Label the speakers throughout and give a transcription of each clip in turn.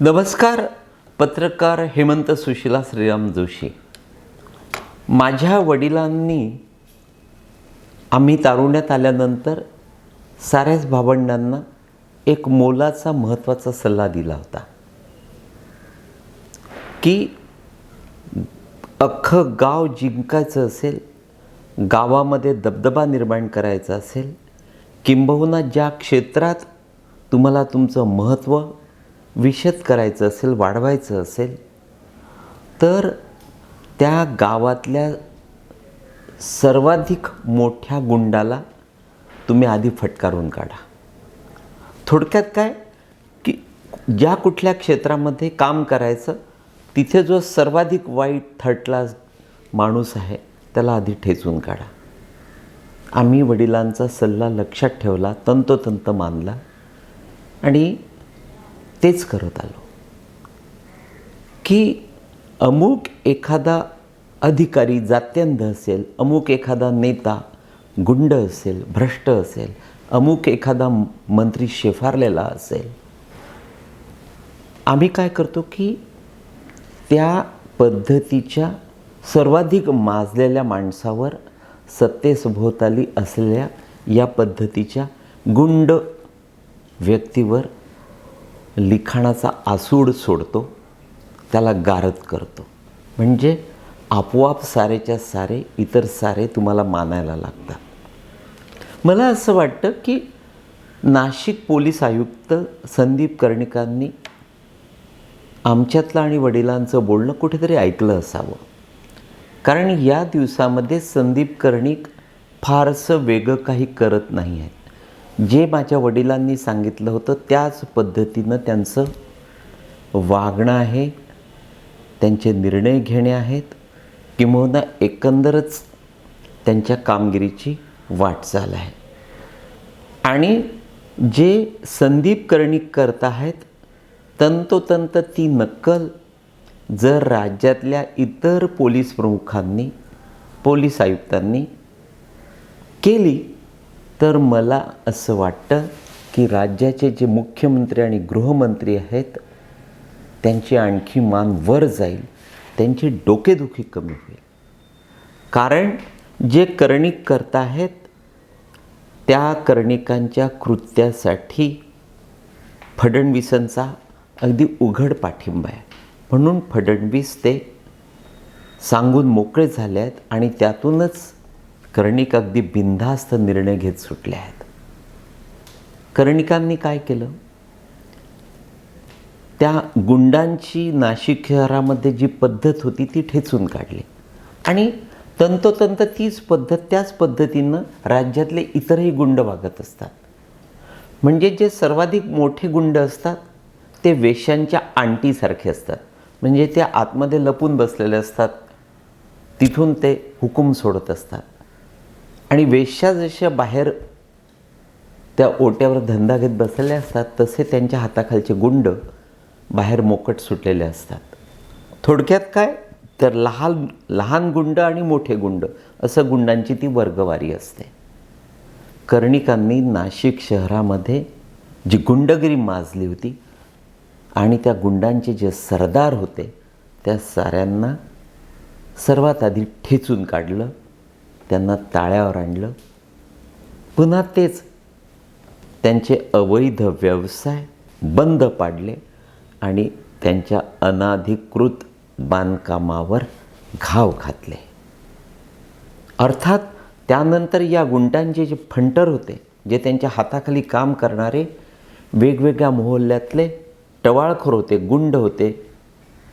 Speaker 1: नमस्कार पत्रकार हेमंत सुशिला श्रीराम जोशी. माझ्या वडिलांनी आम्ही तारुण्यात आल्यानंतर साऱ्याच भावंडांना एक मोलाचा महत्त्वाचा सल्ला दिला होता. की अख्खं गाव जिंकायचं असेल गावामध्ये दबदबा निर्माण करायचा असेल किंबहुना ज्या क्षेत्रात तुम्हाला तुमचं महत्त्व विशद करायचं असेल वाढवायचं असेल तर त्या गावातल्या सर्वाधिक मोठ्या गुंडाला तुम्ही आधी फटकारून काढा. थोडक्यात काय? की ज्या कुठल्या क्षेत्रामध्ये काम करायचं तिथे जो सर्वाधिक वाईट थर्ड क्लास माणूस आहे त्याला आधी ठेचून काढा. आम्ही वडिलांचा सल्ला लक्षात ठेवला तंतोतंत मानला आणि तेच करत आलो. की अमुक एखादा अधिकारी जात्यंध असेल अमुक एखादा नेता गुंड असेल भ्रष्ट असेल अमुक एखादा मंत्री शेफारलेला असेल आम्ही काय करतो की त्या पद्धतीच्या सर्वाधिक माजलेल्या माणसावर सत्तेसभोवताली असलेल्या या पद्धतीच्या गुंड व्यक्तीवर लिखाणाचा आसूड सोडतो त्याला गारद करतो. म्हणजे आपोआप सारेच्या सारे इतर सारे तुम्हाला मानायला लागतात. मला असं वाटतं की नाशिक पोलीस आयुक्त संदीप कर्णिकांनी आमच्यातलं आणि वडिलांचं बोलणं कुठेतरी ऐकलं असावं. कारण या दिवसामध्ये संदीप कर्णिक फारसं वेगळं काही करत नाही आहेत. जे माझ्या वडिलांनी सांगितलं होतं त्याच पद्धतीनं त्यांचं वागणं आहे त्यांचे निर्णय घेणे आहेत किंबहुना एकंदरच त्यांच्या कामगिरीची वाटचाल आहे. आणि जे संदीप कर्णिक करत आहेत तंतोतंत ती नक्कल जर राज्यातल्या इतर पोलीस प्रमुखांनी पोलीस आयुक्तांनी केली तर मला असं वाटतं की राज्याचे जे मुख्यमंत्री आणि गृहमंत्री आहेत त्यांची आणखी मान वर जाईल त्यांची डोकेदुखी कमी होईल. कारण जे कर्णिक करताहेत त्या कर्णिकांच्या कृत्यासाठी फडणवीसांचा अगदी उघड पाठिंबा आहे. म्हणून फडणवीस ते सांगून मोकळे झाले आहेत आणि त्यातूनच कर्णिक अगदी बिनधास्त निर्णय घेत सुटले आहेत. कर्णिकांनी काय केलं? त्या गुंडांची नाशिक शहरामध्ये जी पद्धत होती ती ठेचून काढली. आणि तंतोतंत तीच पद्धत त्याच पद्धतीनं राज्यातले इतरही गुंड वागत असतात. म्हणजे जे सर्वाधिक मोठे गुंड असतात ते वेश्यांच्या आंटीसारखे असतात. म्हणजे ते आतमध्ये लपून बसलेले असतात. तिथून ते हुकूम सोडत असतात. आणि वेश्या जशा बाहेर त्या ओट्यावर धंदा घेत बसलेल्या असतात तसे त्यांच्या हाताखालचे गुंड बाहेर मोकट सुटलेले असतात. थोडक्यात काय? तर लहान लहान गुंड आणि मोठे गुंड असं गुंडांची ती वर्गवारी असते. कर्णिकांनी नाशिक शहरामध्ये जी गुंडगिरी माजली होती आणि त्या गुंडांचे जे सरदार होते त्या साऱ्यांना सर्वात आधी ठेचून काढलं त्यांना ताळ्यावर आणलं. पुन्हा तेच त्यांचे अवैध व्यवसाय बंद पाडले आणि त्यांच्या अनाधिकृत बांधकामावर घाव घातले. अर्थात त्यानंतर या गुंडांचे जे फंटर होते जे त्यांच्या हाताखाली काम करणारे वेगवेगळ्या मोहल्ल्यातले टवाळखोर होते गुंड होते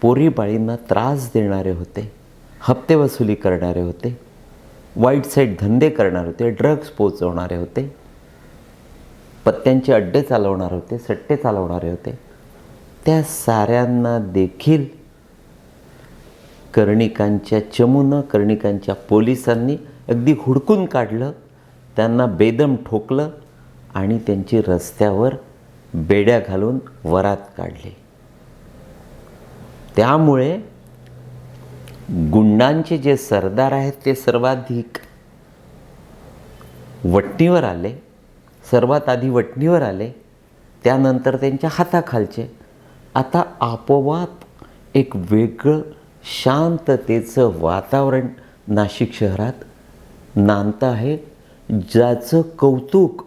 Speaker 1: पोरीबाळींना त्रास देणारे होते हप्ते वसुली करणारे होते वाईट साईड धंदे करणारे होते ड्रग्स पोचवणारे होते पत्त्यांचे अड्डे चालवणारे होते सट्टे चालवणारे होते. त्या साऱ्यांना देखील कर्णिकांच्या चमूनं कर्णिकांच्या पोलिसांनी अगदी हुडकून काढलं त्यांना बेदम ठोकलं आणि त्यांची रस्त्यावर बेड्या घालून वरात काढली. त्यामुळे गुंडांचे जे सरदार आहेत ते सर्वाधिक वटणीवर आले सर्वात आधी वटणीवर आले त्यानंतर त्यांच्या हाताखालचे. आता आपोआप एक वेगळं शांततेचं वातावरण नाशिक शहरात नांदतं आहे ज्याचं कौतुक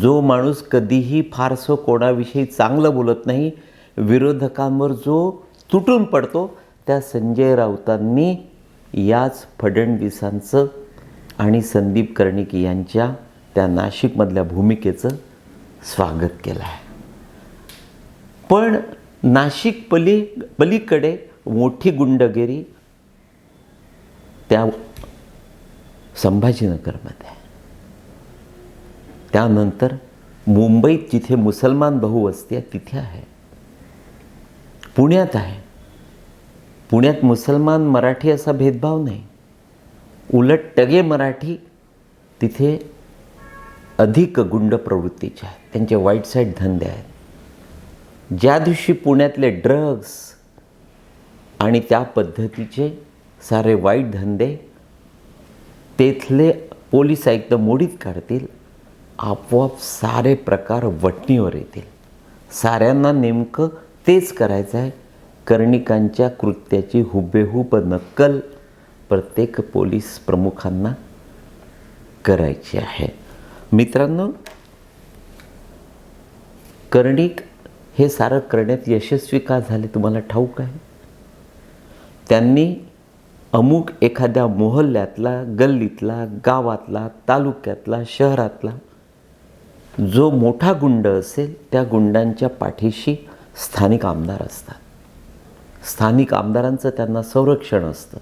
Speaker 1: जो माणूस कधीही फारसं कोणाविषयी चांगलं बोलत नाही विरोधकांवर जो तुटून पडतो त्या संजय राऊतांनी याच फडणवीसांचं आणि संदीप कर्णिक यांच्या त्या नाशिकमधल्या भूमिकेचं स्वागत केलं आहे. पण नाशिक पली पलीकडे मोठी गुंडगिरी त्या संभाजीनगरमध्ये आहे. त्यानंतर मुंबईत जिथे मुसलमान बहुवस्ती आहे तिथे आहे. पुण्यात आहे. पुण्यात मुसलमान मराठी असा भेदभाव नाही. उलट टगे मराठी तिथे अधिक गुंड प्रवृत्तीचे आहेत. त्यांचे वाईट साईड धंदे आहेत. ज्या दिवशी पुण्यातले ड्रग्स आणि त्या पद्धतीचे सारे वाईट धंदे तेथले पोलीस आयुक्त मोडीत काढतील आपोआप सारे प्रकार वटणीवर येतील. साऱ्यांना नेमकं तेच करायचं आहे कर्णिकांच्या कृत्याची हुबेहूब नक्कल प्रत्येक पोलीस प्रमुखांना करायची आहे. मित्रांनो कर्णिक हे सारं करण्यात यशस्वी का झाले तुम्हाला ठाऊक आहे? त्यांनी अमुक एखाद्या मोहल्ल्यातला गल्लीतला गावातला तालुक्यातला शहरातला जो मोठा गुंड असेल त्या गुंडांच्या पाठीशी स्थानिक आमदार असतात. स्थानिक आमदारांचं त्यांना संरक्षण असतं.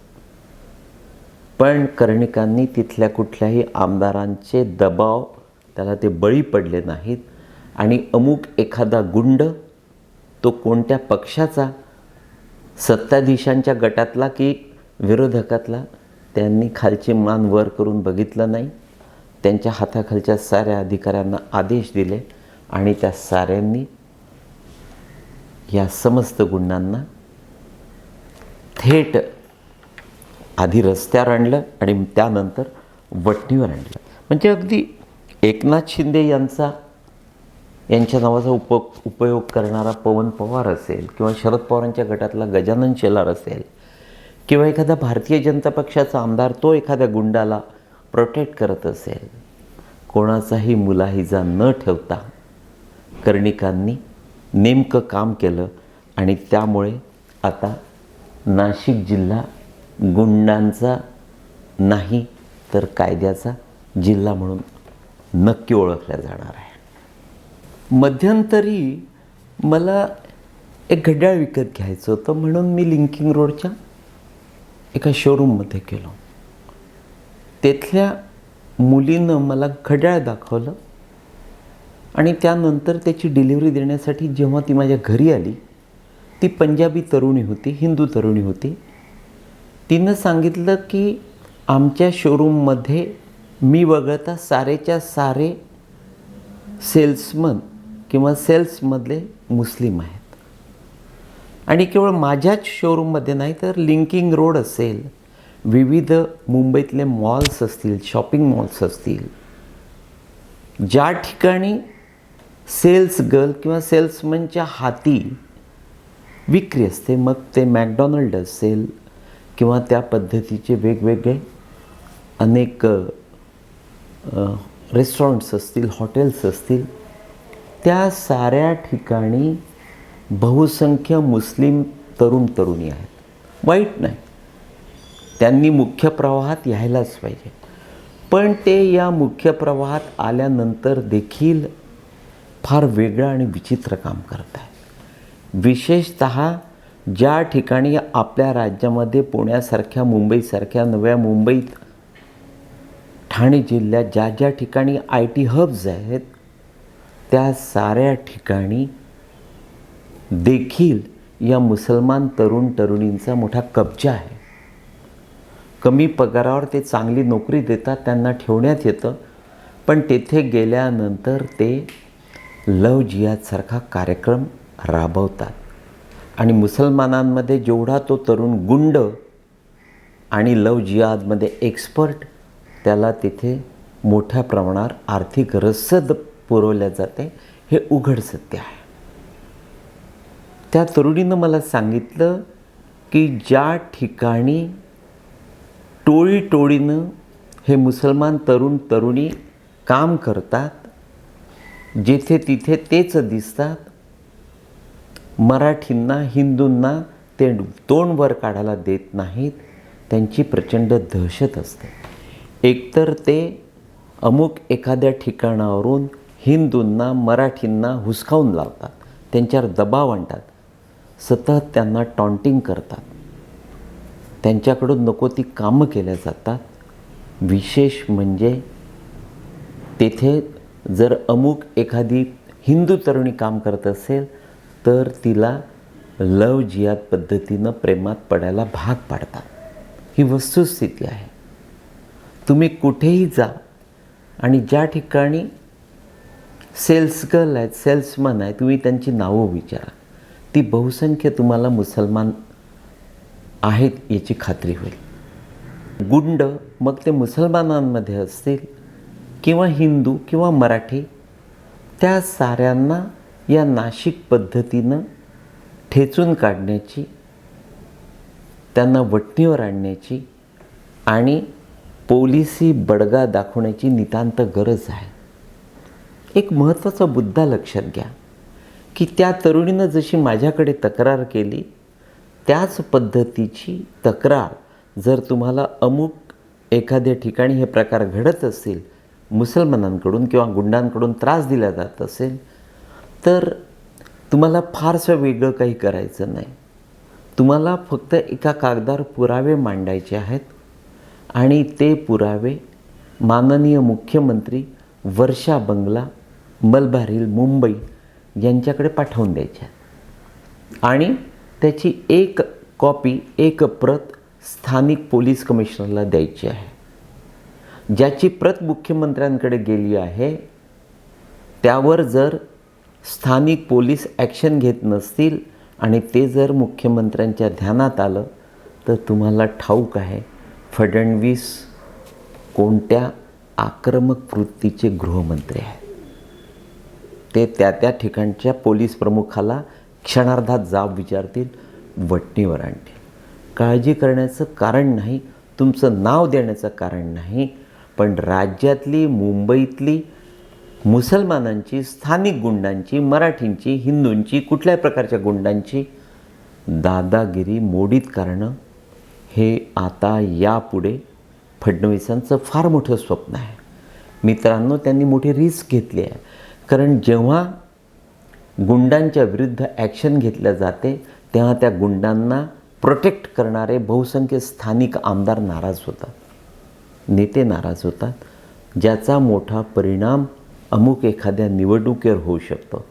Speaker 1: पण कर्णिकांनी तिथल्या कुठल्याही आमदारांचे दबाव त्याला ते बळी पडले नाहीत आणि अमुक एखादा गुंड तो कोणत्या पक्षाचा सत्ताधीशांच्या गटातला की विरोधकातला त्यांनी खालची मान वर करून बघितलं नाही. त्यांच्या हाताखालच्या साऱ्या अधिकाऱ्यांना आदेश दिले आणि त्या साऱ्यांनी या समस्त गुंडांना थेट आधी रस्त्यावर आणलं आणि त्यानंतर वटणीवर आणलं. म्हणजे अगदी एकनाथ शिंदे यांचा यांच्या नावाचा उप उपयोग करणारा पवन पवार असेल किंवा शरद पवारांच्या गटातला गजानन शेलार असेल किंवा एखादा भारतीय जनता पक्षाचा आमदार तो एखाद्या गुंडाला प्रोटेक्ट करत असेल कोणाचाही मुलाहिजा न ठेवता कर्णिकांनी नेमकं काम केलं आणि त्यामुळे आता नाशिक जिल्हा गुंडांचा नाही तर कायद्याचा जिल्हा म्हणून नक्की ओळखला जाणार आहे. मध्यंतरी मला एक घड्याळ विकत घ्यायचं होतं म्हणून मी लिंकिंग रोडच्या एका शोरूममध्ये गेलो. तेथल्या मुलीनं मला घड्याळ दाखवलं आणि त्यानंतर त्याची डिलिव्हरी देण्यासाठी जेव्हा ती माझ्या घरी आली ती पंजाबी तरुणी होती हिंदू तरुणी होती. तिनं सांगितलं की आमच्या शोरूममध्ये मी वगळता सारेच्या सारे सेल्समन किंवा सेल्समधले मुस्लिम आहेत. आणि केवळ माझ्याच शोरूममध्ये नाही तर लिंकिंग रोड असेल विविध मुंबईतले मॉल्स असतील शॉपिंग मॉल्स असतील ज्या ठिकाणी सेल्स गर्ल किंवा सेल्समनच्या हाती विक्री असते मग ते मॅकडॉनल्ड असेल किंवा त्या पद्धतीचे वेगवेगळे अनेक रेस्टॉरंट्स असतील हॉटेल्स असतील त्या साऱ्या ठिकाणी बहुसंख्य मुस्लिम तरुण तरुणी आहेत. वाईट नाही. त्यांनी मुख्य प्रवाहात यायलाच पाहिजे. पण ते या मुख्य प्रवाहात आल्यानंतर देखील फार वेगळं आणि विचित्र काम करत आहे विशेषत ज्या ठिकाणी आपल्या राज्यामध्ये पुण्यासारख्या मुंबईसारख्या नव्या मुंबईत ठाणे जिल्ह्यात ज्या ज्या ठिकाणी आय टी हब्स आहेत त्या साऱ्या ठिकाणी देखील या मुसलमान तरुण तरुणींचा मोठा कब्जा आहे. कमी पगारावर ते चांगली नोकरी देतात त्यांना ठेवण्यात येतं पण तेथे गेल्यानंतर ते लव जियादसारखा कार्यक्रम राबवतात. आणि मुसलमानांमध्ये जेवढा तो तरुण गुंड आणि लव जिहादमध्ये एक्सपर्ट त्याला तिथे मोठ्या प्रमाणावर आर्थिक रसद पुरवल्या जाते. हे उघड सत्य आहे. त्या तरुणीनं मला सांगितलं की ज्या ठिकाणी टोळी टोळीनं हे मुसलमान तरुण तरुणी काम करतात जेथे तिथे तेच दिसतात मराठींना हिंदूंना ते तोंड वर काढायला देत नाहीत. त्यांची प्रचंड दहशत असते. एकतर ते अमुक एखाद्या ठिकाणावरून हिंदूंना मराठींना हुसकावून लावतात. त्यांच्यावर दबाव आणतात. सतत त्यांना टॉन्टिंग करतात. त्यांच्याकडून नको ती कामं केल्या जातात. विशेष म्हणजे तेथे जर अमुक एखादी हिंदू तरुणी काम करत असेल तर तिला लव जियात पद्धतीनं प्रेमात पडायला भाग पाडतात. ही वस्तुस्थिती आहे. तुम्ही कुठेही जा आणि ज्या ठिकाणी सेल्स गर्ल आहेत सेल्समन आहे तुम्ही त्यांची नावं विचारा. ती बहुसंख्य तुम्हाला मुसलमान आहेत याची खात्री होईल. गुंड मग ते मुसलमानांमध्ये असतील किंवा हिंदू किंवा मराठी त्या साऱ्यांना या नाशिक पद्धतीनं ठेचून काढण्याची त्यांना वटणीवर आणण्याची आणि पोलिसी बडगा दाखवण्याची नितांत गरज आहे. एक महत्त्वाचा मुद्दा लक्षात घ्या की त्या तरुणीनं जशी माझ्याकडे तक्रार केली त्याच पद्धतीची तक्रार जर तुम्हाला अमुक एखाद्या ठिकाणी हे प्रकार घडत असतील मुसलमानांकडून किंवा गुंडांकडून त्रास दिला जात असेल तर तुम्हाला फारसं वेगळं काही करायचं नाही. तुम्हाला फक्त एका कागदावर पुरावे मांडायचे आहेत आणि ते पुरावे माननीय मुख्यमंत्री वर्षा बंगला मलबारील मुंबई यांच्याकडे पाठवून द्यायचे आहेत. आणि त्याची एक कॉपी एक प्रत स्थानिक पोलीस कमिशनरला द्यायची आहे. ज्याची प्रत मुख्यमंत्र्यांकडे गेली आहे त्यावर जर स्थानिक पोलीस ॲक्शन घेत नसतील आणि ते जर मुख्यमंत्र्यांच्या ध्यानात आलं तर तुम्हाला ठाऊक आहे फडणवीस कोणत्या आक्रमक वृत्तीचे गृहमंत्री आहेत? ते त्या त्या ठिकाणच्या पोलीस प्रमुखाला क्षणार्धात जाब विचारतील वटणीवर आणतील. काळजी करण्याचं कारण नाही तुमचं नाव देण्याचं कारण नाही पण राज्यातली मुंबईतली मुसलमानांची स्थानिक गुंडांची मराठींची हिंदूंची कुठल्याही प्रकारच्या गुंडांची दादागिरी मोडीत करणं हे आता यापुढे फडणवीसांचं फार मोठं स्वप्न आहे. मित्रांनो त्यांनी मोठी रिस्क घेतली आहे. कारण जेव्हा गुंडांच्या विरुद्ध ॲक्शन घेतल्या जाते तेव्हा त्या गुंडांना प्रोटेक्ट करणारे बहुसंख्य स्थानिक आमदार नाराज होतात. नेते नाराज होतात. ज्याचा मोठा परिणाम अमुक एखाद्या निवडणुकीवर होऊ शकतो.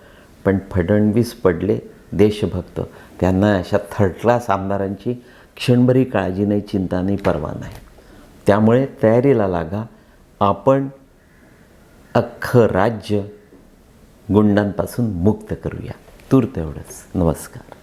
Speaker 1: पण फडणवीस पडले देशभक्त. त्यांना अशा थर्ड क्लास आमदारांची क्षणभरी काळजी नाही चिंता नाही परवा नाही. त्यामुळे तयारीला लागा. आपण अख्खं राज्य गुंडांपासून मुक्त करूया. तूर्त एवढंच. नमस्कार.